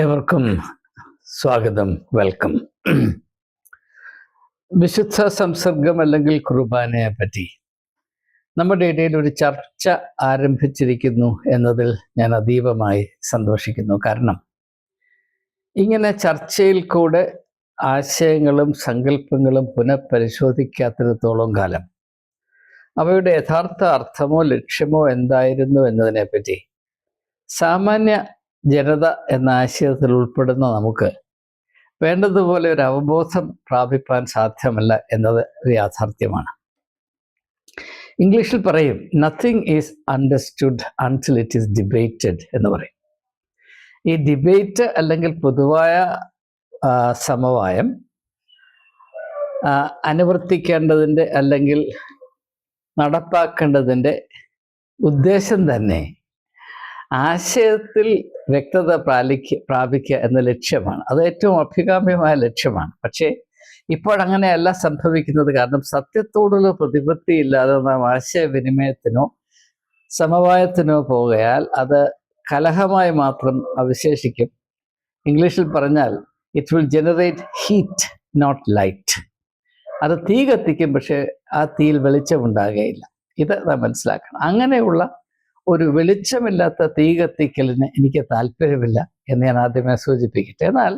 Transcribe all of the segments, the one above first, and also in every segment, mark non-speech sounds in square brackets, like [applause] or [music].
ഏവർക്കും സ്വാഗതം വെൽക്കം. വിശുദ്ധ സംസർഗം അല്ലെങ്കിൽ കുർബാനയെ പറ്റി നമ്മുടെ ഇടയിൽ ഒരു ചർച്ച ആരംഭിച്ചിരിക്കുന്നു എന്നതിൽ ഞാൻ അതീവമായി സന്തോഷിക്കുന്നു. കാരണം ഇങ്ങനെ ചർച്ചയിൽ കൂടെ ആശയങ്ങളും സങ്കല്പങ്ങളും പുനഃപരിശോധിക്കാത്തിടത്തോളം കാലം അവയുടെ യഥാർത്ഥ അർത്ഥമോ ലക്ഷ്യമോ എന്തായിരുന്നു എന്നതിനെപ്പറ്റി സാമാന്യ ജനത എന്ന ആശയത്തിൽ ഉൾപ്പെടുന്ന നമുക്ക് വേണ്ടതുപോലെ ഒരു അവബോധം പ്രാപിപ്പാൻ സാധ്യമല്ല എന്നത് ഒരു യാഥാർത്ഥ്യമാണ്. ഇംഗ്ലീഷിൽ പറയും നത്തിങ് ഈസ് അണ്ടർസ്റ്റുഡ് അൺസിൽ ഇറ്റ് ഈസ് ഡിബേറ്റഡ് എന്ന് പറയും. ഈ ഡിബേറ്റ് അല്ലെങ്കിൽ പൊതുവായ സമവായം അനുവർത്തിക്കേണ്ടതിന്റെ അല്ലെങ്കിൽ നടപ്പാക്കേണ്ടതിന്റെ ഉദ്ദേശം തന്നെ ആശയത്തിൽ വ്യക്തത പ്രാലിക്ക പ്രാപിക്കുക എന്ന ലക്ഷ്യമാണ്. അത് ഏറ്റവും അഭികാമ്യമായ ലക്ഷ്യമാണ്. പക്ഷേ ഇപ്പോഴങ്ങനെയല്ല സംഭവിക്കുന്നത്. കാരണം സത്യത്തോടുള്ള പ്രതിപത്തി ഇല്ലാതെ നാം ആശയവിനിമയത്തിനോ സമവായത്തിനോ പോകയാൽ അത് കലഹമായി മാത്രം അവശേഷിക്കും. ഇംഗ്ലീഷിൽ പറഞ്ഞാൽ it will generate heat not light അത് തീ കത്തിക്കും പക്ഷേ ആ തീയിൽ വെളിച്ചമുണ്ടാകുകയില്ല ഇത് നാം മനസ്സിലാക്കണം. അങ്ങനെയുള്ള ഒരു വെളിച്ചമില്ലാത്ത തീ കത്തിക്കലിന് എനിക്ക് താല്പര്യമില്ല എന്ന് ഞാൻ ആദ്യമേ സൂചിപ്പിക്കട്ടെ. എന്നാൽ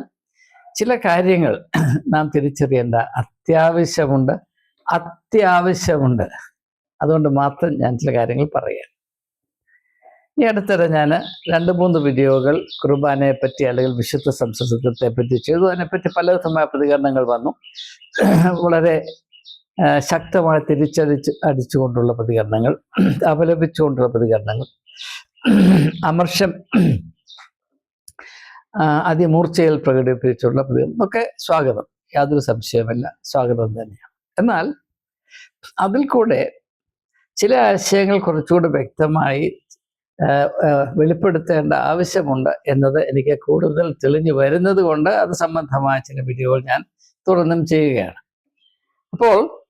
ചില കാര്യങ്ങൾ [clears throat] നാം തിരിച്ചറിയേണ്ട അത്യാവശ്യമുണ്ട്. അത്യാവശ്യമുണ്ട്. അതുകൊണ്ട് മാത്രം ഞാൻ ചില കാര്യങ്ങൾ പറയാം. ഈ അടുത്തിടെ ഞാൻ രണ്ട് മൂന്ന് വീഡിയോകൾ കുർബാനയെ പറ്റി അല്ലെങ്കിൽ വിശുദ്ധ സംസ്കൃതത്തെ പറ്റി ചെയ്തു. അതിനെപ്പറ്റി പലവിധമായ പ്രതികരണങ്ങൾ വന്നു. [clears throat] വളരെ ശക്തമായി തിരിച്ചടിച്ച് അടിച്ചുകൊണ്ടുള്ള പ്രതികരണങ്ങൾ അപലപിച്ചുകൊണ്ടുള്ള പ്രതികരണങ്ങൾ അമർഷം അതിമൂർച്ചയിൽ പ്രകടിപ്പിച്ചുള്ള പ്രതികരണം ഒക്കെ സ്വാഗതം. യാതൊരു സംശയമല്ല സ്വാഗതം തന്നെയാണ്. എന്നാൽ അതിൽ കൂടെ ചില ആശയങ്ങൾ കുറച്ചുകൂടി വ്യക്തമായി വെളിപ്പെടുത്തേണ്ട ആവശ്യമുണ്ട് എന്നത് എനിക്ക് കൂടുതൽ തെളിഞ്ഞു വരുന്നത് കൊണ്ട് അത് സംബന്ധമായ ചില വീഡിയോകൾ ഞാൻ തുടർന്നും ചെയ്യുകയാണ്. അപ്പോൾ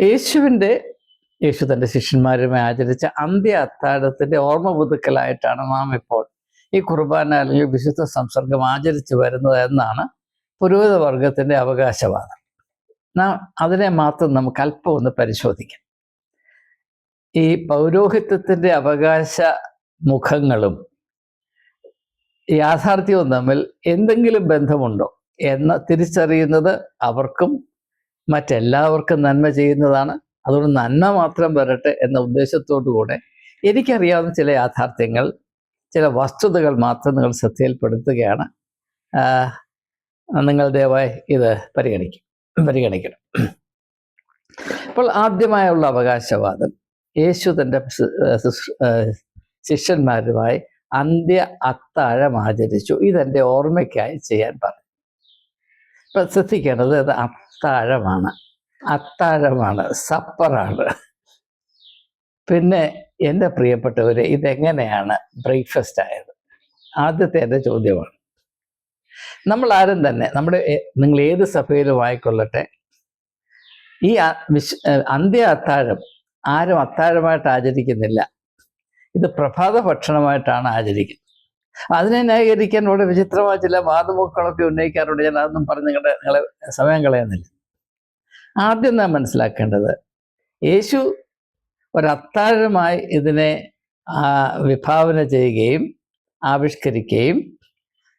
യേശുവിന്റെ യേശു തന്റെ ശിഷ്യന്മാരുമായി ആചരിച്ച അന്ത്യ അത്താഴത്തിന്റെ ഓർമ്മ പുതുക്കലായിട്ടാണ് നാം ഇപ്പോൾ ഈ കുർബാന അല്ലെങ്കിൽ വിശുദ്ധ സംസർഗം ആചരിച്ചു വരുന്നത് എന്നാണ് പുരോഹിത വർഗത്തിന്റെ അവകാശവാദം. നാം അതിനെ മാത്രം നമുക്ക് അല്പം ഒന്ന് പരിശോധിക്കാം. ഈ പൗരോഹിത്യത്തിന്റെ അവകാശ മുഖങ്ങളും യാഥാർത്ഥ്യവും തമ്മിൽ എന്തെങ്കിലും ബന്ധമുണ്ടോ? എന്ന് തിരിച്ചറിയുന്നത് അവർക്കും മറ്റെല്ലാവർക്കും നന്മ ചെയ്യുന്നതാണ്. അതുകൊണ്ട് നന്മ മാത്രം വരട്ടെ എന്ന ഉദ്ദേശത്തോടു കൂടെ എനിക്കറിയാവുന്ന ചില യാഥാർത്ഥ്യങ്ങൾ ചില വസ്തുതകൾ മാത്രം നിങ്ങൾ ശ്രദ്ധയിൽപ്പെടുത്തുകയാണ്. നിങ്ങൾ ദയവായി ഇത് പരിഗണിക്കും പരിഗണിക്കണം. അപ്പോൾ ആദ്യമായുള്ള അവകാശവാദം യേശു തന്റെ ശിഷ്യന്മാരുമായി അന്ത്യ അത്താഴം ആചരിച്ചു. ഇതെന്റെ ഓർമ്മയ്ക്കായി ചെയ്യാൻ പറഞ്ഞു. ശ്രദ്ധിക്കേണ്ടത് ഇത് അത്താഴമാണ്. അത്താഴമാണ് സപ്പറാണ്. പിന്നെ എന്റെ പ്രിയപ്പെട്ടവർ ഇതെങ്ങനെയാണ് ബ്രേക്ക്ഫാസ്റ്റ് ആയത്? ആദ്യത്തെ എന്റെ ചോദ്യമാണ്. നമ്മൾ ആരും തന്നെ നമ്മുടെ നിങ്ങൾ ഏത് സഭയിലും ആയിക്കൊള്ളട്ടെ ഈ വിശ് അന്ത്യ അത്താഴം ആരും അത്താഴമായിട്ട് ആചരിക്കുന്നില്ല. ഇത് പ്രഭാത ഭക്ഷണമായിട്ടാണ് ആചരിക്കുന്നത്. അതിനെ ന്യായീകരിക്കാൻ വളരെ വിചിത്രമായ ചില വാദമുക്കളൊക്കെ ഉന്നയിക്കാറുണ്ട്. ഞാൻ അതൊന്നും പറഞ്ഞ് നിങ്ങളുടെ നിങ്ങളെ സമയം കളയുന്നില്ല. ആദ്യം നാം മനസ്സിലാക്കേണ്ടത് യേശു ഒരത്താഴമായി ഇതിനെ വിഭാവന ചെയ്യുകയും ആവിഷ്കരിക്കുകയും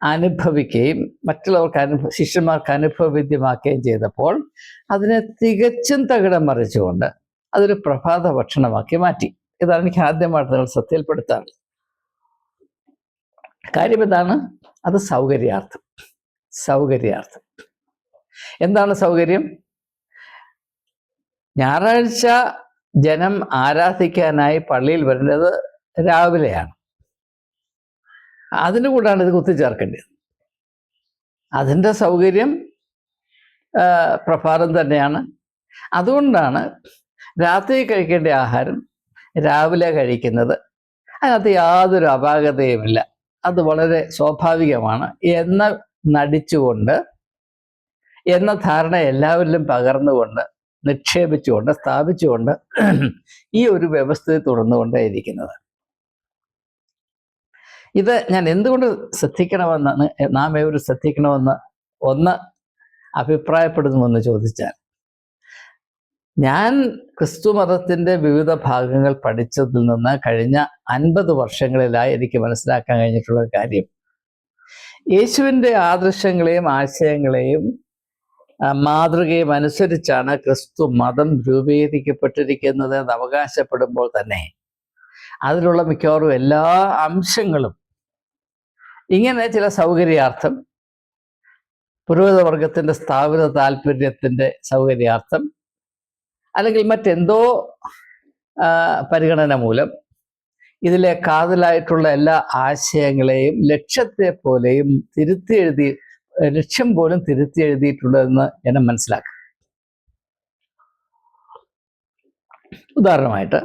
അനുഭവിക്കുകയും മറ്റുള്ളവർക്ക് അനുഭവ ശിഷ്യന്മാർക്ക് അനുഭവവിദ്യമാക്കുകയും ചെയ്തപ്പോൾ അതിനെ തികച്ചും തകിടം മറിച്ചുകൊണ്ട് അതൊരു പ്രഭാത ഭക്ഷണമാക്കി മാറ്റി. ഇതാണ് എനിക്ക് ആദ്യമായിട്ട് നിങ്ങൾ ശ്രദ്ധയിൽപ്പെടുത്താൻ കാര്യം എന്താണ്? അത് സൗകര്യാർത്ഥം. സൗകര്യാർത്ഥം. എന്താണ് സൗകര്യം? ഞായറാഴ്ച ജനം ആരാധിക്കാനായി പള്ളിയിൽ വരേണ്ടത് രാവിലെയാണ്. അതിന്റെ കൂടാണ് ഇത് കുത്തിച്ചേർക്കേണ്ടത്. അതിന്റെ സൗകര്യം പ്രഭാതം തന്നെയാണ്. അതുകൊണ്ടാണ് രാത്രി കഴിക്കേണ്ട ആഹാരം രാവിലെ കഴിക്കുന്നത്. അതിനകത്ത് യാതൊരു അപാകതയുമില്ല. അത് വളരെ സ്വാഭാവികമാണ്. എന്ന് നടിച്ചുകൊണ്ട് എന്ന ധാരണ എല്ലാവരിലും പകർന്നുകൊണ്ട് നിക്ഷേപിച്ചുകൊണ്ട് സ്ഥാപിച്ചുകൊണ്ട് ഈ ഒരു വ്യവസ്ഥയെ തുടർന്നുകൊണ്ടേയിരിക്കുന്നത് ഇത് ഞാൻ എന്തുകൊണ്ട് ശ്രദ്ധിക്കണമെന്ന് നാം ഏവരും ശ്രദ്ധിക്കണമെന്ന് ഒന്ന് അഭിപ്രായപ്പെടുന്നുവെന്ന് ചോദിച്ചാൽ ഞാൻ ക്രിസ്തു മതത്തിന്റെ വിവിധ ഭാഗങ്ങൾ പഠിച്ചതിൽ നിന്ന് കഴിഞ്ഞ അൻപത് വർഷങ്ങളിലായി എനിക്ക് മനസ്സിലാക്കാൻ കഴിഞ്ഞിട്ടുള്ള കാര്യം. യേശുവിന്റെ ആദർശങ്ങളെയും ആശയങ്ങളെയും മാതൃകയും അനുസരിച്ചാണ് ക്രിസ്തു മതം രൂപീകരിക്കപ്പെട്ടിരിക്കുന്നത് എന്ന് അവകാശപ്പെടുമ്പോൾ തന്നെ. അതിലുള്ള മിക്കവാറും എല്ലാ അംശങ്ങളും ഇങ്ങനെ ചില സൗകര്യാർത്ഥം പുരോഹിതവർഗത്തിന്റെ സ്ഥാപിത താല്പര്യത്തിന്റെ സൗകര്യാർത്ഥം അല്ലെങ്കിൽ മറ്റെന്തോ പരിഗണന മൂലം ഇതിലെ കാതലായിട്ടുള്ള എല്ലാ ആശയങ്ങളെയും ലക്ഷ്യത്തെ പോലെയും തിരുത്തി എഴുതി ലക്ഷ്യം പോലും തിരുത്തി എഴുതിയിട്ടുള്ളതെന്ന് എന്നെ മനസ്സിലാക്കാം. ഉദാഹരണമായിട്ട്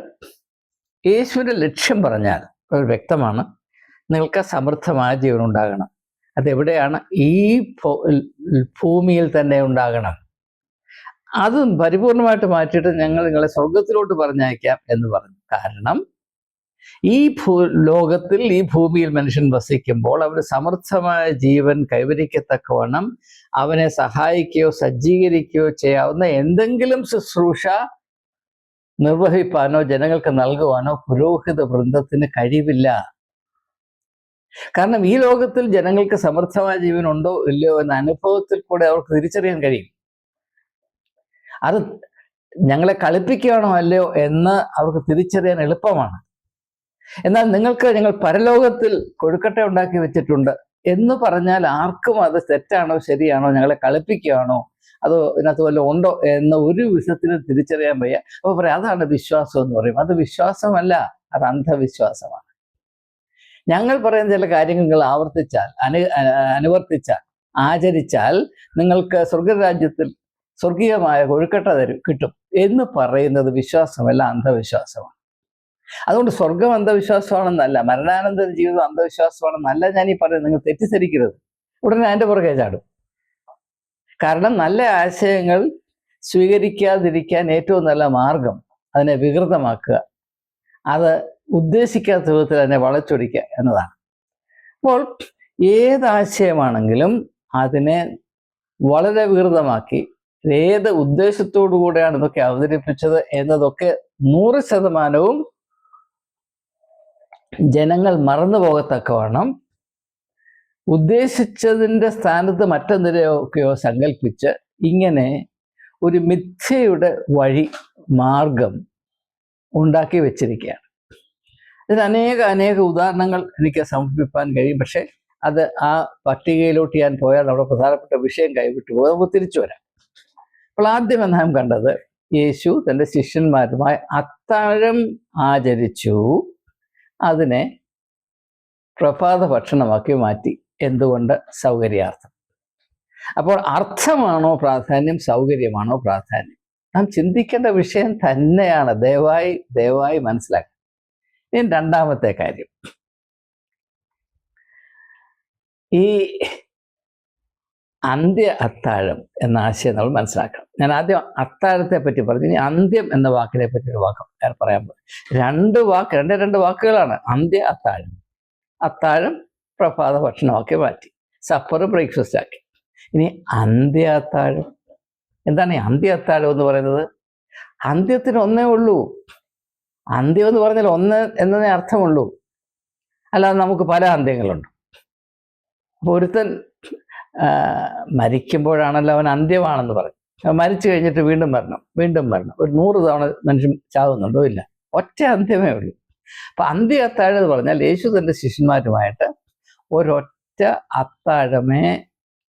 യേശുവിന്റെ ലക്ഷ്യം പറഞ്ഞാൽ ഒരു വ്യക്തമാണ്. നിങ്ങൾക്ക് സമൃദ്ധമായ ജീവൻ ഉണ്ടാകണം. അതെവിടെയാണ്? ഈ ഭൂമിയിൽ തന്നെ ഉണ്ടാകണം. അത് പരിപൂർണമായിട്ട് മാറ്റിയിട്ട് ഞങ്ങൾ നിങ്ങളെ സ്വർഗത്തിലോട്ട് പറഞ്ഞയക്കാം എന്ന് പറഞ്ഞു. കാരണം ഈ ഭൂ ലോകത്തിൽ ഈ ഭൂമിയിൽ മനുഷ്യൻ വസിക്കുമ്പോൾ അവന് സമർത്ഥമായ ജീവൻ കൈവരിക്കത്തക്കവണ്ണം അവനെ സഹായിക്കുകയോ സജ്ജീകരിക്കുകയോ ചെയ്യാവുന്ന എന്തെങ്കിലും ശുശ്രൂഷ നിർവഹിപ്പാനോ ജനങ്ങൾക്ക് നൽകുവാനോ പുരോഹിത വൃന്ദത്തിന് കഴിവില്ല. കാരണം ഈ ലോകത്തിൽ ജനങ്ങൾക്ക് സമർത്ഥമായ ജീവൻ ഉണ്ടോ ഇല്ലയോ എന്ന അനുഭവത്തിൽ കൂടെ അവർക്ക് തിരിച്ചറിയാൻ കഴിയും. അത് ഞങ്ങളെ കളിപ്പിക്കുകയാണോ അല്ലയോ എന്ന് അവർക്ക് തിരിച്ചറിയാൻ എളുപ്പമാണ്. എന്നാൽ നിങ്ങൾക്ക് ഞങ്ങൾ പരലോകത്തിൽ കൊഴുക്കട്ട ഉണ്ടാക്കി വെച്ചിട്ടുണ്ട് എന്ന് പറഞ്ഞാൽ ആർക്കും അത് തെറ്റാണോ ശരിയാണോ ഞങ്ങളെ കളിപ്പിക്കുകയാണോ അതോ ഇതിനകത്ത് വല്ലതും ഉണ്ടോ എന്ന ഒരു വിധത്തിലും തിരിച്ചറിയാൻ വയ്യ. അപ്പോൾ പറയാം അതാണ് വിശ്വാസം എന്ന് പറയും. അത് വിശ്വാസമല്ല അത് അന്ധവിശ്വാസമാണ്. ഞങ്ങൾ പറയുന്ന ചില കാര്യങ്ങൾ നിങ്ങൾ ആവർത്തിച്ചാൽ അനു അനുവർത്തിച്ചാൽ ആചരിച്ചാൽ നിങ്ങൾക്ക് സ്വർഗരാജ്യത്തിൽ സ്വർഗീയമായ കൊഴുക്കട്ട തരും കിട്ടും എന്ന് പറയുന്നത് വിശ്വാസമല്ല അന്ധവിശ്വാസമാണ്. അതുകൊണ്ട് സ്വർഗം അന്ധവിശ്വാസമാണെന്നല്ല മരണാനന്തര ജീവിതം അന്ധവിശ്വാസമാണെന്നല്ല ഞാൻ ഈ പറയുന്നത്. നിങ്ങൾ തെറ്റിദ്ധരിക്കരുത്. ഉടനെ അതിന്റെ പുറകെ ചാടും. കാരണം നല്ല ആശയങ്ങൾ സ്വീകരിക്കാതിരിക്കാൻ ഏറ്റവും നല്ല മാർഗം അതിനെ വികൃതമാക്കുക. അത് ഉദ്ദേശിക്കാത്ത വിധത്തിൽ അതിനെ വളച്ചൊടിക്കുക എന്നതാണ്. അപ്പോൾ ഏതാശയമാണെങ്കിലും അതിനെ വളരെ വികൃതമാക്കി ഏത് ഉദ്ദേശത്തോടു കൂടെയാണ് ഇതൊക്കെ അവതരിപ്പിച്ചത് എന്നതൊക്കെ നൂറ് ശതമാനവും ജനങ്ങൾ മറന്നു പോകത്തക്കവണ്ണം ഉദ്ദേശിച്ചതിന്റെ സ്ഥാനത്ത് മറ്റെന്തിനെയൊക്കെയോ സങ്കല്പിച്ച് ഇങ്ങനെ ഒരു മിഥ്യയുടെ വഴി മാർഗം ഉണ്ടാക്കി വെച്ചിരിക്കുകയാണ്. ഇതിന് അനേക അനേക ഉദാഹരണങ്ങൾ എനിക്ക് സമർപ്പിക്കാൻ കഴിയും. പക്ഷേ അത് ആ പട്ടികയിലോട്ട് ഞാൻ പോയാൽ നമ്മുടെ പ്രധാനപ്പെട്ട വിഷയം കൈവിട്ടു പോകും. നമുക്ക് തിരിച്ചു വരാം. അപ്പോൾ ആദ്യമേ നാം കണ്ടത് യേശു തന്റെ ശിഷ്യന്മാരുമായി അത്താഴം ആചരിച്ചു. അതിനെ പ്രഭാത ഭക്ഷണമാക്കി മാറ്റി. എന്തുകൊണ്ട്? സൗകര്യാർത്ഥം. അപ്പോൾ അർത്ഥമാണോ പ്രാധാന്യം? സൗകര്യമാണോ പ്രാധാന്യം? നാം ചിന്തിക്കേണ്ട വിഷയം തന്നെയാണ്. ദയവായി ദയവായി മനസ്സിലാക്കുക ഇനി രണ്ടാമത്തെ കാര്യം. ഈ അന്ത്യ അത്താഴം എന്ന ആശയം നമ്മൾ മനസ്സിലാക്കണം. ഞാൻ ആദ്യം അത്താഴത്തെ പറ്റി പറഞ്ഞു. ഇനി അന്ത്യം എന്ന വാക്കിനെ പറ്റി ഒരു വാക്ക് പറയാൻ പോകും രണ്ട് വാക്ക് രണ്ട് രണ്ട് വാക്കുകളാണ്. അന്ത്യ അത്താഴം. അത്താഴം പ്രഭാത ഭക്ഷണമാക്കി മാറ്റി. സപ്പർ ബ്രേക്ക്ഫാസ്റ്റ് ആക്കി. ഇനി അന്ത്യ അത്താഴം. എന്താണ് ഈ അന്ത്യ അത്താഴം എന്ന് പറയുന്നത്? അന്ത്യത്തിന് ഒന്നേ ഉള്ളൂ. അന്ത്യം എന്ന് പറഞ്ഞാൽ ഒന്ന് എന്നതേ അർത്ഥമുള്ളൂ. അല്ലാതെ നമുക്ക് പല അന്ത്യങ്ങളുണ്ട്. അപ്പോൾ ഒരുത്തൻ മരിക്കുമ്പോഴാണല്ലോ അവൻ അന്ത്യമാണെന്ന് പറഞ്ഞു. മരിച്ചു കഴിഞ്ഞിട്ട് വീണ്ടും മരണം വീണ്ടും മരണം ഒരു നൂറ് തവണ മനുഷ്യൻ ചാവുന്നുണ്ടോ? ഇല്ല. ഒറ്റ അന്ത്യമേ ഉള്ളൂ. അപ്പൊ അന്ത്യ അത്താഴം പറഞ്ഞാൽ യേശു തന്റെ ശിഷ്യന്മാരുമായിട്ട് ഒരൊറ്റ അത്താഴമേ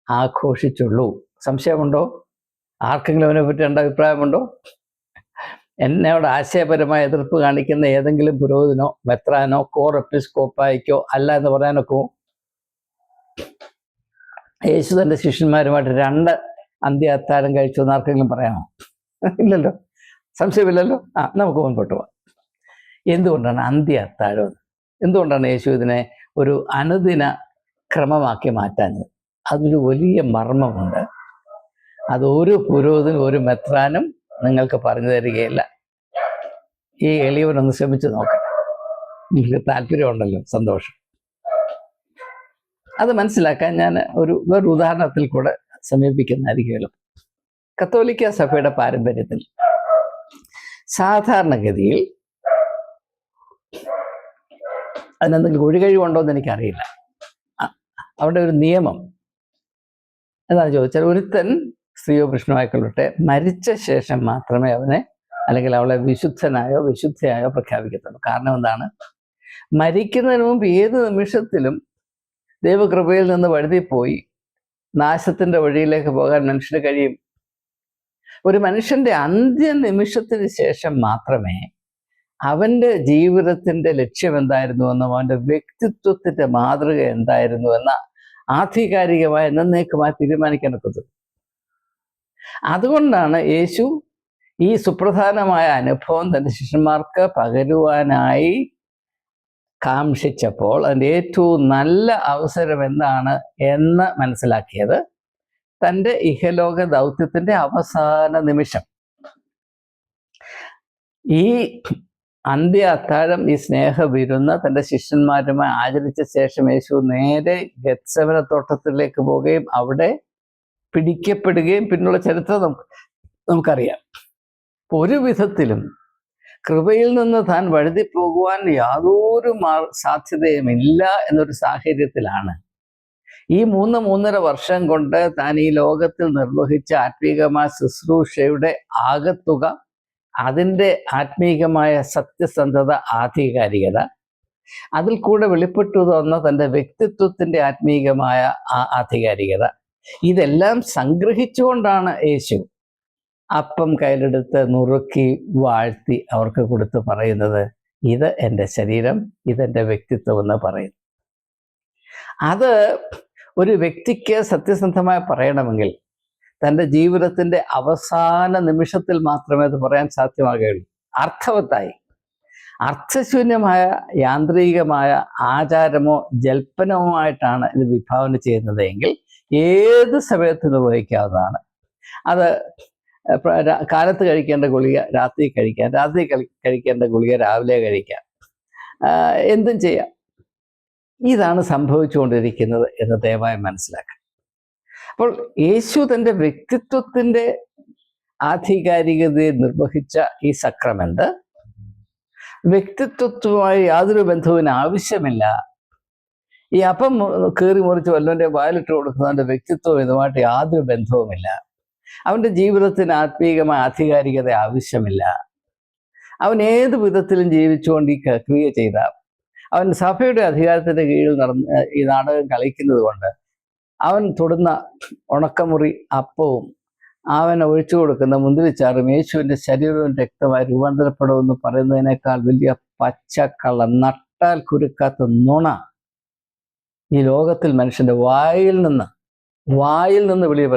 ആഘോഷിച്ചുള്ളൂ. സംശയമുണ്ടോ? ആർക്കെങ്കിലും അവനെ പറ്റി രണ്ട് അഭിപ്രായമുണ്ടോ? എന്നോട് ആശയപരമായ എതിർപ്പ് കാണിക്കുന്ന ഏതെങ്കിലും പുരോഹിതനോ മെത്രാനോ കോർ എപ്പിസ്കോപ്പായിക്കോ അല്ല എന്ന് പറയാനൊക്കെ? യേശു തന്റെ ശിഷ്യന്മാരുമായിട്ട് രണ്ട് അന്ത്യ അത്താഴം കഴിച്ചു എന്ന് ആർക്കെങ്കിലും പറയാമോ? ഇല്ലല്ലോ. സംശയമില്ലല്ലോ? ആ നമുക്ക് മുൻപോട്ട് പോവാം. എന്തുകൊണ്ടാണ് അന്ത്യ അത്താഴം? എന്തുകൊണ്ടാണ് യേശു ഇതിനെ ഒരു അനുദിന ക്രമമാക്കി മാറ്റാഞ്ഞത്? അതൊരു വലിയ മർമ്മമുണ്ട്. അത് ഒരു പുരോഹിതനും ഒരു മെത്രാനും നിങ്ങൾക്ക് പറഞ്ഞു തരികയില്ല. ഈ എളിയവനൊന്ന് ശ്രമിച്ചു നോക്കട്ടെ നിങ്ങൾക്ക് താല്പര്യമുണ്ടല്ലോ സന്തോഷം. അത് മനസ്സിലാക്കാൻ ഞാൻ ഒരു വേറൊരു ഉദാഹരണത്തിൽ കൂടെ സമീപിക്കുന്നതായിരിക്കും എളുപ്പം കത്തോലിക്ക സഭയുടെ പാരമ്പര്യത്തിൽ സാധാരണഗതിയിൽ അതിനെന്തെങ്കിലും ഒഴികഴിവുണ്ടോ എന്ന് എനിക്കറിയില്ല. അവിടെ ഒരു നിയമം എന്താണെന്ന് ചോദിച്ചാൽ ഒരുത്തൻ സ്ത്രീയോ പുരുഷനുമായിക്കൊള്ളട്ടെ മരിച്ച ശേഷം മാത്രമേ അവനെ അല്ലെങ്കിൽ അവളെ വിശുദ്ധനായോ വിശുദ്ധയായോ പ്രഖ്യാപിക്കത്തുള്ളൂ. കാരണം എന്താണ്? മരിക്കുന്നതിന് മുമ്പ് ഏത് നിമിഷത്തിലും ദൈവകൃപയിൽ നിന്ന് വഴുതിപ്പോയി. നാശത്തിന്റെ വഴിയിലേക്ക് പോകാൻ മനുഷ്യന് കഴിയും. ഒരു മനുഷ്യന്റെ അന്ത്യ നിമിഷത്തിന് ശേഷം മാത്രമേ അവന്റെ ജീവിതത്തിന്റെ ലക്ഷ്യം എന്തായിരുന്നു എന്തായിരുന്നുവെന്നും അവന്റെ വ്യക്തിത്വത്തിന്റെ മാതൃക എന്തായിരുന്നു എന്ന ആധികാരികമായ എന്നേക്കുമായി തീരുമാനിക്കാൻ ഒക്കത്തുള്ളൂ. അതുകൊണ്ടാണ് യേശു ഈ സുപ്രധാനമായ അനുഭവം തന്റെ ശിഷ്യന്മാർക്ക് പകരുവാനായി കാംക്ഷിച്ചപ്പോൾ അതിന്റെ ഏറ്റവും നല്ല അവസരം എന്താണ് എന്ന് മനസ്സിലാക്കിയത് തന്റെ ഇഹലോക ദൗത്യത്തിന്റെ അവസാന നിമിഷം. ഈ അന്ത്യ അത്താഴം ഈ സ്നേഹ വിരുന്ന് തന്റെ ശിഷ്യന്മാരുമായി ആചരിച്ച ശേഷം യേശു നേരെ ഗത്സവന തോട്ടത്തിലേക്ക് പോവുകയും അവിടെ പിടിക്കപ്പെടുകയും പിന്നുള്ള ചരിത്രം നമുക്ക് നമുക്കറിയാം. ഒരു വിധത്തിലും കൃപയിൽ നിന്ന് താൻ വഴുതി പോകുവാൻ യാതൊരു മാ സാധ്യതയുമില്ല എന്നൊരു സാഹചര്യത്തിലാണ്. ഈ മൂന്ന് മൂന്നര വർഷം കൊണ്ട് താൻ ഈ ലോകത്തിൽ നിർവഹിച്ച ആത്മീകമായ ശുശ്രൂഷയുടെ ആകത്തുക അതിന്റെ ആത്മീകമായ സത്യസന്ധത ആധികാരികത അതിൽ കൂടെ വെളിപ്പെട്ടു തന്ന തന്റെ വ്യക്തിത്വത്തിന്റെ ആത്മീകമായ ആ ആധികാരികത ഇതെല്ലാം സംഗ്രഹിച്ചുകൊണ്ടാണ് യേശു അപ്പം കയ്യിലെടുത്ത് നുറുക്കി വാഴ്ത്തി അവർക്ക് കൊടുത്ത് പറയുന്നത് ഇത് എന്റെ ശരീരം ഇതെന്റെ വ്യക്തിത്വം എന്ന് പറയുന്നു. അത് ഒരു വ്യക്തിക്ക് സത്യസന്ധമായി പറയണമെങ്കിൽ തന്റെ ജീവിതത്തിന്റെ അവസാന നിമിഷത്തിൽ മാത്രമേ അത് പറയാൻ സാധ്യമാകുകയുള്ളൂ. അർത്ഥവത്തായി. അർത്ഥശൂന്യമായ യാന്ത്രികമായ ആചാരമോ ജൽപ്പനമോ ആയിട്ടാണ് ഇത് വിഭാവന ചെയ്യുന്നത് എങ്കിൽ ഏത് സമയത്ത് നിർവഹിക്കാവുന്നതാണ് അത് കാലത്ത് കഴിക്കേണ്ട ഗുളിക രാത്രി കഴിക്കാം. രാത്രി കഴി- കഴിക്കേണ്ട ഗുളിക രാവിലെ കഴിക്കാം. എന്തും ചെയ്യാം. ഇതാണ് സംഭവിച്ചുകൊണ്ടിരിക്കുന്നത് എന്ന് ദയവായി മനസ്സിലാക്കുക. അപ്പോൾ യേശു തന്റെ വ്യക്തിത്വത്തിന്റെ ആധികാരികതയെ നിർവഹിച്ച ഈ സക്രമെന്റ് വ്യക്തിത്വവുമായി യാതൊരു ബന്ധവും ആവശ്യമില്ല. ഈ അപ്പം കീറി മുറിച്ച് വല്ലവന്റെ വായിലിട്ട് കൊടുക്കുന്നതിന്റെ വ്യക്തിത്വം ഇതുമായിട്ട് യാതൊരു ബന്ധവുമില്ല. അവന്റെ ജീവിതത്തിന് ആത്മീയമായ ആധികാരികത ആവശ്യമില്ല. അവൻ ഏത് വിധത്തിലും ജീവിച്ചുകൊണ്ട് ഈ ക്രിയ ചെയ്ത അവൻ സഭയുടെ അധികാരത്തിന്റെ കീഴിൽ നടന്ന് ഈ നാടകം കളിക്കുന്നത് കൊണ്ട് അവൻ തൊടുന്ന ഉണക്കമുറി അപ്പവും അവൻ ഒഴിച്ചു കൊടുക്കുന്ന മുന്തിരിച്ചാറും യേശുവിന്റെ ശരീരവും രക്തമായി രൂപാന്തരപ്പെടുമെന്ന് പറയുന്നതിനേക്കാൾ വലിയ പച്ചക്കള്ള നട്ടാൽ കുരുക്കാത്ത നുണ ഈ ലോകത്തിൽ മനുഷ്യന്റെ വായിൽ നിന്ന് വായിൽ നിന്ന് വെളിയെ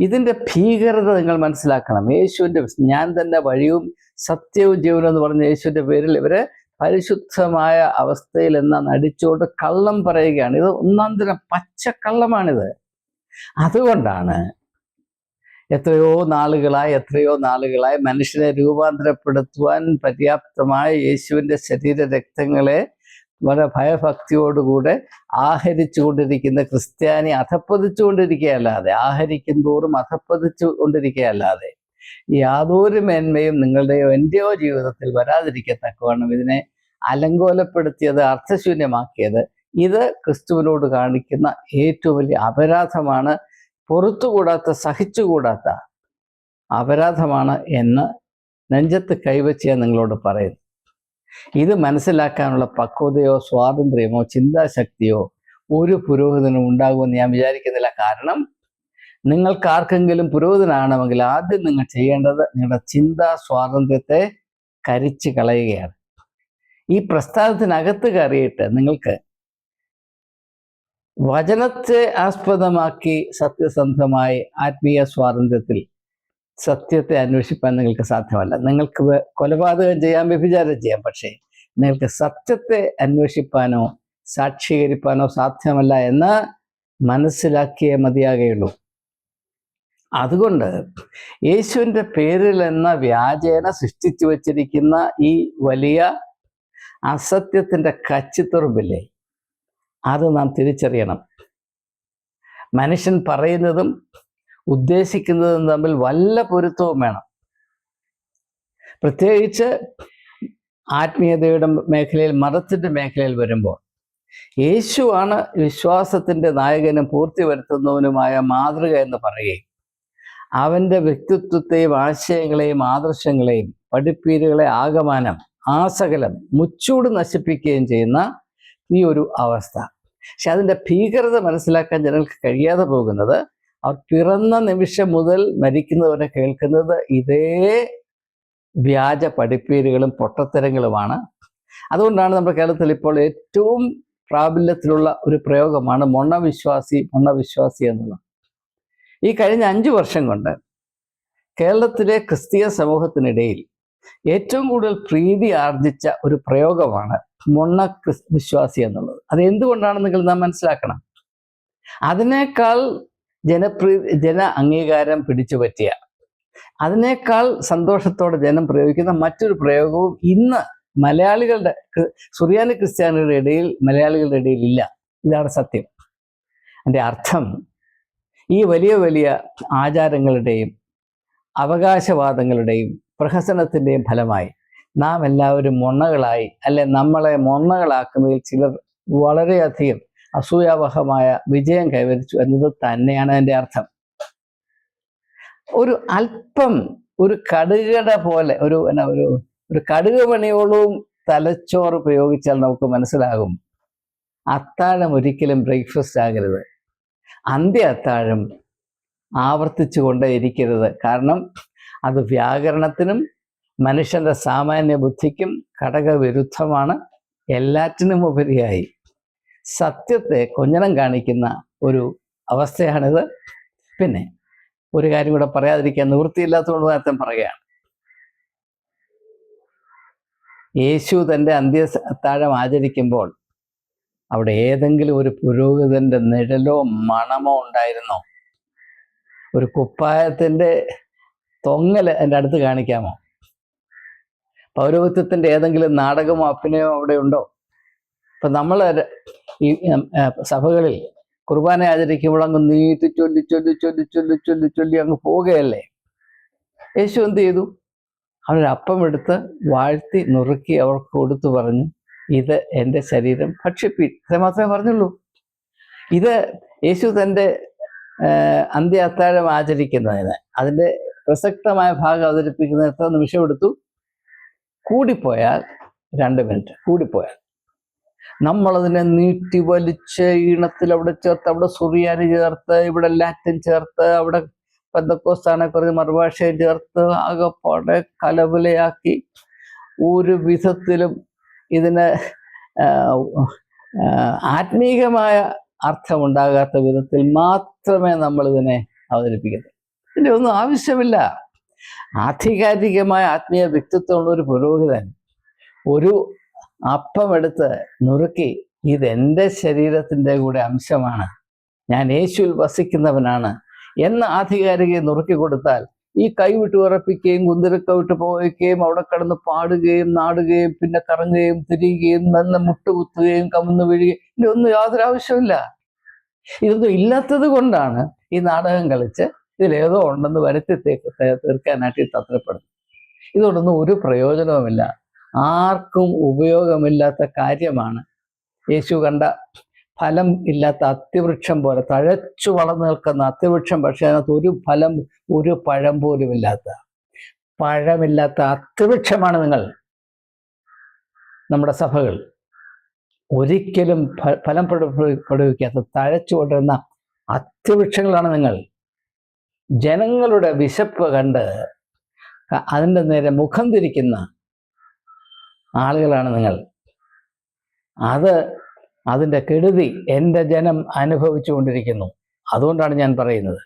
ഇതിന്റെ ഭീകരത നിങ്ങൾ മനസ്സിലാക്കണം. യേശുവിന്റെ ഞാൻ തന്നെ വഴിയും സത്യവും ജീവനും എന്ന് പറഞ്ഞ യേശുവിന്റെ പേരിൽ ഇവർ പരിശുദ്ധമായ അവസ്ഥയിൽ എന്ന നടിച്ചുകൊണ്ട് കള്ളം പറയുകയാണ്. ഇത് ഒന്നാം തരം പച്ചക്കള്ളമാണിത്. അതുകൊണ്ടാണ് എത്രയോ നാളുകളായി എത്രയോ നാളുകളായി മനുഷ്യനെ രൂപാന്തരപ്പെടുത്തുവാൻ പര്യാപ്തമായ യേശുവിന്റെ ശരീര രക്തങ്ങളെ വളരെ ഭയഭക്തിയോടുകൂടെ ആഹരിച്ചു കൊണ്ടിരിക്കുന്ന ക്രിസ്ത്യാനി അധപ്പതിച്ചു കൊണ്ടിരിക്കുകയല്ലാതെ ആഹരിക്കും തോറും അധപ്പതിച്ചു കൊണ്ടിരിക്കുകയല്ലാതെ യാതൊരു മേന്മയും നിങ്ങളുടെയോ എന്റെയോ ജീവിതത്തിൽ വരാതിരിക്കത്തക്കവണ്ണം ഇതിനെ അലങ്കോലപ്പെടുത്തിയത് അർത്ഥശൂന്യമാക്കിയത് ഇത് ക്രിസ്തുവിനോട് കാണിക്കുന്ന ഏറ്റവും വലിയ അപരാധമാണ്. പുറത്തുകൂടാത്ത സഹിച്ചുകൂടാത്ത അപരാധമാണ് എന്ന് നെഞ്ചത്ത് കൈവച്ച് ഞാൻ നിങ്ങളോട് പറയുന്നു. ഇത് മനസ്സിലാക്കാനുള്ള പക്വതയോ സ്വാതന്ത്ര്യമോ ചിന്താശക്തിയോ ഒരു പുരോഹിതനും ഉണ്ടാകുമെന്ന് ഞാൻ വിചാരിക്കുന്നില്ല. കാരണം നിങ്ങൾക്ക് ആർക്കെങ്കിലും പുരോഹിതനാണെങ്കിൽ ആദ്യം നിങ്ങൾ ചെയ്യേണ്ടത് നിങ്ങളുടെ ചിന്താ സ്വാതന്ത്ര്യത്തെ കരിച്ചു കളയുകയാണ്. ഈ പ്രസ്ഥാനത്തിനകത്ത് കയറിയിട്ട് നിങ്ങൾക്ക് വചനത്തെ ആസ്പദമാക്കി സത്യസന്ധമായി ആത്മീയ സ്വാതന്ത്ര്യത്തിൽ സത്യത്തെ അന്വേഷിപ്പാൻ നിങ്ങൾക്ക് സാധ്യമല്ല. നിങ്ങൾക്ക് കൊലപാതകം ചെയ്യാൻ വ്യഭിചാരം ചെയ്യാം പക്ഷേ നിങ്ങൾക്ക് സത്യത്തെ അന്വേഷിപ്പാനോ സാക്ഷീകരിപ്പാനോ സാധ്യമല്ല എന്ന് മനസ്സിലാക്കിയേ മതിയാകുകയുള്ളൂ അതുകൊണ്ട് യേശുവിന്റെ പേരിൽ എന്ന വ്യാജേന സൃഷ്ടിച്ചു വച്ചിരിക്കുന്ന ഈ വലിയ അസത്യത്തിന്റെ കച്ചിത്തുറുമ്പില്ലേ അത് നാം തിരിച്ചറിയണം. മനുഷ്യൻ പറയുന്നതും ഉദ്ദേശിക്കുന്നതും തമ്മിൽ വല്ല പൊരുത്തവും വേണം. പ്രത്യേകിച്ച് ആത്മീയതയുടെ മേഖലയിൽ മതത്തിന്റെ മേഖലയിൽ വരുമ്പോൾ യേശുവാണ് വിശ്വാസത്തിന്റെ നായകനും പൂർത്തി വരുത്തുന്നവനുമായ മാതൃക എന്ന് പറയുകയും അവന്റെ വ്യക്തിത്വത്തെയും ആശയങ്ങളെയും ആദർശങ്ങളെയും പഠിപ്പീരുകളെ ആകമാനം ആസകലം മുച്ചൂട് നശിപ്പിക്കുകയും ചെയ്യുന്ന ഈ ഒരു അവസ്ഥ. പക്ഷെ അതിന്റെ ഭീകരത മനസ്സിലാക്കാൻ ജനങ്ങൾക്ക് കഴിയാതെ പോകുന്നത് അവർ പിറന്ന നിമിഷം മുതൽ മരിക്കുന്നവരെ കേൾക്കുന്നത് ഇതേ വ്യാജ പഠിപ്പീരുകളും പൊട്ടത്തരങ്ങളുമാണ്. അതുകൊണ്ടാണ് നമ്മുടെ കേരളത്തിൽ ഇപ്പോൾ ഏറ്റവും പ്രാബല്യത്തിലുള്ള ഒരു പ്രയോഗമാണ് മൊണ്ണവിശ്വാസി മൊണ്ണവിശ്വാസി എന്നുള്ളത്. ഈ കഴിഞ്ഞ അഞ്ചു വർഷം കൊണ്ട് കേരളത്തിലെ ക്രിസ്തീയ സമൂഹത്തിനിടയിൽ ഏറ്റവും കൂടുതൽ പ്രീതി ആർജിച്ച ഒരു പ്രയോഗമാണ് മൊണ്ണ വിശ്വാസി എന്നുള്ളത്. അത് എന്തുകൊണ്ടാണെന്ന് നിങ്ങൾ നാം മനസ്സിലാക്കണം? അതിനേക്കാൾ ജനപ്രീ ജന അംഗീകാരം പിടിച്ചു പറ്റിയ. അതിനേക്കാൾ സന്തോഷത്തോടെ ജനം പ്രയോഗിക്കുന്ന മറ്റൊരു പ്രയോഗവും ഇന്ന് മലയാളികളുടെ സുറിയാനി ക്രിസ്ത്യാനികളുടെ ഇടയിൽ മലയാളികളുടെ ഇടയിൽ ഇല്ല. ഇതാണ് സത്യം. അതിന്റെ അർത്ഥം ഈ വലിയ വലിയ ആചാരങ്ങളുടെയും അവകാശവാദങ്ങളുടെയും പ്രഹസനത്തിന്റെയും ഫലമായി നാം എല്ലാവരും മൊണ്ണകളായി അല്ലെ നമ്മളെ മൊണ്ണകളാക്കുന്നതിൽ ചിലർ വളരെയധികം അസൂയാവഹമായ വിജയം കൈവരിച്ചു എന്നത് തന്നെയാണ് അതിന്റെ അർത്ഥം. ഒരു അല്പം ഒരു കടുകട പോലെ ഒരു എന്നാ ഒരു ഒരു കടുക് മണിയോളവും തലച്ചോറ് പ്രയോഗിച്ചാൽ നമുക്ക് മനസ്സിലാകും. അത്താഴം ഒരിക്കലും ബ്രേക്ക്ഫാസ്റ്റ് ആകരുത്. അന്ത്യ അത്താഴം ആവർത്തിച്ചു കൊണ്ടേ ഇരിക്കരുത്. കാരണം അത് വ്യാകരണത്തിനും മനുഷ്യന്റെ സാമാന്യ ബുദ്ധിക്കും ഘടകവിരുദ്ധമാണ്. എല്ലാറ്റിനും ഉപരിയായി. സത്യത്തെ കൊഞ്ഞനം കാണിക്കുന്ന ഒരു അവസ്ഥയാണിത്. പിന്നെ ഒരു കാര്യം കൂടെ പറയാതിരിക്കാൻ നിവൃത്തിയില്ലാത്തതുകൊണ്ട് നേരത്തെ പറയുകയാണ്. യേശു തന്റെ അന്ത്യത്താഴം ആചരിക്കുമ്പോൾ അവിടെ ഏതെങ്കിലും ഒരു പുരോഹിതന്റെ നിഴലോ മണമോ ഉണ്ടായിരുന്നോ? ഒരു കുപ്പായത്തിന്റെ തൊങ്ങൽ എന്റെ അടുത്ത് കാണിക്കാമോ? പൗരോഹിത്വത്തിന്റെ ഏതെങ്കിലും നാടകമോ അഭിനയമോ അവിടെ ഉണ്ടോ? ഇപ്പൊ നമ്മൾ ഈ സഭകളിൽ കുർബാന ആചരിക്കുമ്പോൾ അങ്ങ് നീട്ടി ചൊല്ലി ചൊല്ലി ചൊല്ലി ചൊല്ലി ചൊല്ലി ചൊല്ലി അങ്ങ് പോവുകയല്ലേ യേശു എന്ത് ചെയ്തു? അവരപ്പം എടുത്ത് വാഴ്ത്തി നുറുക്കി അവർക്ക് കൊടുത്തു പറഞ്ഞു ഇത് എന്റെ ശരീരം ഭക്ഷിപ്പി. ഇത് മാത്രമേ പറഞ്ഞുള്ളൂ. ഇത് യേശു തന്റെ അന്ത്യ അത്താഴം ആചരിക്കുന്നതിന് അതിന്റെ പ്രസക്തമായ ഭാഗം അവതരിപ്പിക്കുന്നതിന് എത്ര നിമിഷം എടുത്തു? കൂടിപ്പോയാൽ രണ്ട് മിനിറ്റ് കൂടിപ്പോയാൽ. നമ്മളതിനെ നീട്ടി വലിച്ച് ഈണത്തിൽ അവിടെ ചേർത്ത് അവിടെ സുറിയാനി ചേർത്ത് ഇവിടെ ലാറ്റിൻ ചേർത്ത് അവിടെ പെന്തക്കോസ്താനെ കുറച്ച് മറുഭാഷയും ചേർത്ത് ആകെപ്പാടെ കലവിലയാക്കി ഒരു വിധത്തിലും ഇതിന് ആത്മീകമായ അർത്ഥമുണ്ടാകാത്ത വിധത്തിൽ മാത്രമേ നമ്മൾ ഇതിനെ അവതരിപ്പിക്കുന്നു ഇതിന്റെ ഒന്നും ആവശ്യമില്ല. ആധികാരികമായ ആത്മീയ വ്യക്തിത്വമുള്ള ഒരു പുരോഹിതൻ ഒരു അപ്പം എടുത്ത് നുറുക്കി ഇതെന്റെ ശരീരത്തിന്റെ കൂടെ അംശമാണ്. ഞാൻ യേശുവിൽ വസിക്കുന്നവനാണ്. എന്ന് ആധികാരിക നുറുക്കി കൊടുത്താൽ ഈ കൈ വിട്ട് ഉറപ്പിക്കുകയും കുന്തിരക്ക വിട്ട് പോവുകയും അവിടെ കിടന്ന് പാടുകയും നാടുകയും പിന്നെ കറങ്ങുകയും തിരിയുകയും നല്ല മുട്ടുകുത്തുകയും കമന്ന് വീഴുകയും ഒന്നും യാതൊരു ആവശ്യമില്ല ഇതൊന്നും ഇല്ലാത്തത് കൊണ്ടാണ് ഈ നാടകം കളിച്ച് ഇതിലേതോ ഉണ്ടെന്ന് വരുത്തി തീർക്കാനായിട്ട് ഈ തത്രപ്പെടുന്നത് ഇതുകൊണ്ടൊന്നും ഒരു പ്രയോജനവുമില്ല. ആർക്കും ഉപയോഗമില്ലാത്ത കാര്യമാണ്. യേശു കണ്ട ഫലം ഇല്ലാത്ത അത്തിവൃക്ഷം പോലെ തഴച്ചു വളർന്നു നിൽക്കുന്ന അത്തിവൃക്ഷം പക്ഷെ അതിനകത്ത് ഒരു ഫലം ഒരു പഴം പോലും ഇല്ലാത്ത. പഴമില്ലാത്ത അത്തിവൃക്ഷമാണ് നിങ്ങൾ നമ്മുടെ സഭകൾ. ഒരിക്കലും ഫലം പ്രൊഡു- തഴച്ചു കൊണ്ടിരുന്ന അത്യവൃക്ഷങ്ങളാണ് നിങ്ങൾ. ജനങ്ങളുടെ വിശപ്പ് കണ്ട് അതിന്റെ നേരെ മുഖം തിരിക്കുന്ന ആളുകളാണ് നിങ്ങൾ. അത് അതിന്റെ കെടുതി എന്റെ ജനം അനുഭവിച്ചു കൊണ്ടിരിക്കുന്നു. അതുകൊണ്ടാണ് ഞാൻ പറയുന്നത്.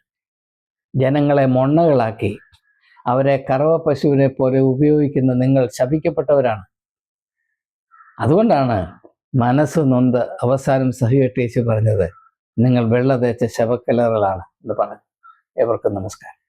ജനങ്ങളെ മൊണ്ണകളാക്കി അവരെ കറവ പശുവിനെ പോലെ ഉപയോഗിക്കുന്ന നിങ്ങൾ ശപിക്കപ്പെട്ടവരാണ്. അതുകൊണ്ടാണ് മനസ്സ് നൊന്ത് അവസാനം സഹികെട്ടേച്ച് പറഞ്ഞത് നിങ്ങൾ വെള്ള തേച്ച ശവക്കലറുകളാണ് എന്ന് പറഞ്ഞു. എവർക്കും നമസ്കാരം.